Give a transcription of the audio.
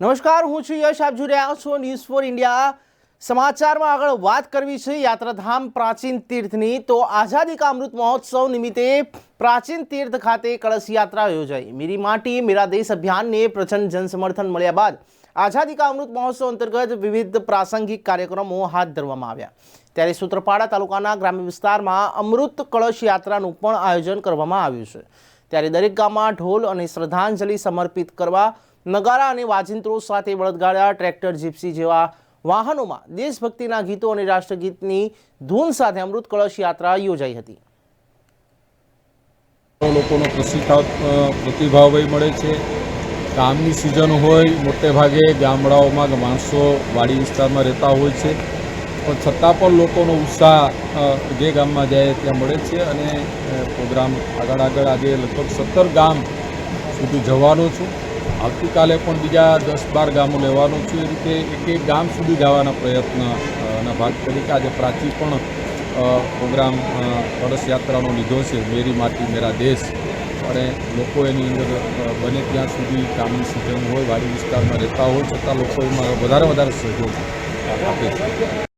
નમસ્કાર, હું છું યશ. આપ જોઈ રહ્યા છો ન્યૂઝ ફોર ઇન્ડિયા સમાચારમાં આગળ વાત કરવી છે યાત્રાધામ પ્રાચીન તીર્થની. તો આઝાદી કા અમૃત મહોત્સવ નિમિત્તે પ્રાચીન તીર્થ ખાતે કળશ યાત્રા યોજાઈ. મેરી માટી, મેરા દેશ અભિયાનને પ્રચંડ જનસમર્થન મળ્યા બાદ આઝાદી કા અમૃત મહોત્સવ અંતર્ગત વિવિધ પ્રાસંગિક કાર્યક્રમો હાથ ધરવામાં આવ્યા. ત્યારે સૂત્રપાડા તાલુકાના ગ્રામ્ય વિસ્તારમાં અમૃત કળશ યાત્રાનું પણ આયોજન કરવામાં આવ્યું છે. ત્યારે દરેક ગામમાં ઢોલ અને શ્રદ્ધાંજલિ સમર્પિત કરવા નગારા અને વાજિંત્રો સાથે બળદગાડા ટ્રેક્ટર જીપ્સી જેવા વાહનોમાં દેશભક્તિના ગીતો અને રાષ્ટ્રગીતની ધૂન સાથે અમૃત કળશ યાત્રા યોજાઈ હતી. લોકોનો પ્રતિભાવ પ્રતિભાવય મળે છે. કામની સિઝન હોય, મોટે ભાગે ગામડાઓમાં માણસો વાડી વિસ્તારમાં રહેતા હોય છે. પણ છતાં પણ લોકોનો ઉત્સાહ જે ગામમાં જાય ત્યાં મળે છે અને પ્રોગ્રામ આગળ આગળ આજે લગભગ સત્તર ગામ સુધી જવાનો છું. આવતીકાલે પણ બીજા દસ બાર ગામો લેવાનું છું. એ રીતે એક એક ગામ સુધી જવાના પ્રયત્નના ભાગ તરીકે આજે પ્રાચી પણ પ્રોગ્રામ કળશ યાત્રાનો લીધો છે. મેરી માટી, મેરા દેશ. અને લોકો એની અંદર બને ત્યાં સુધી કામની સિઝન હોય, વાડી વિસ્તારમાં રહેતા હોય, છતાં લોકો એમાં વધારે વધારે સહયોગ આપે છે.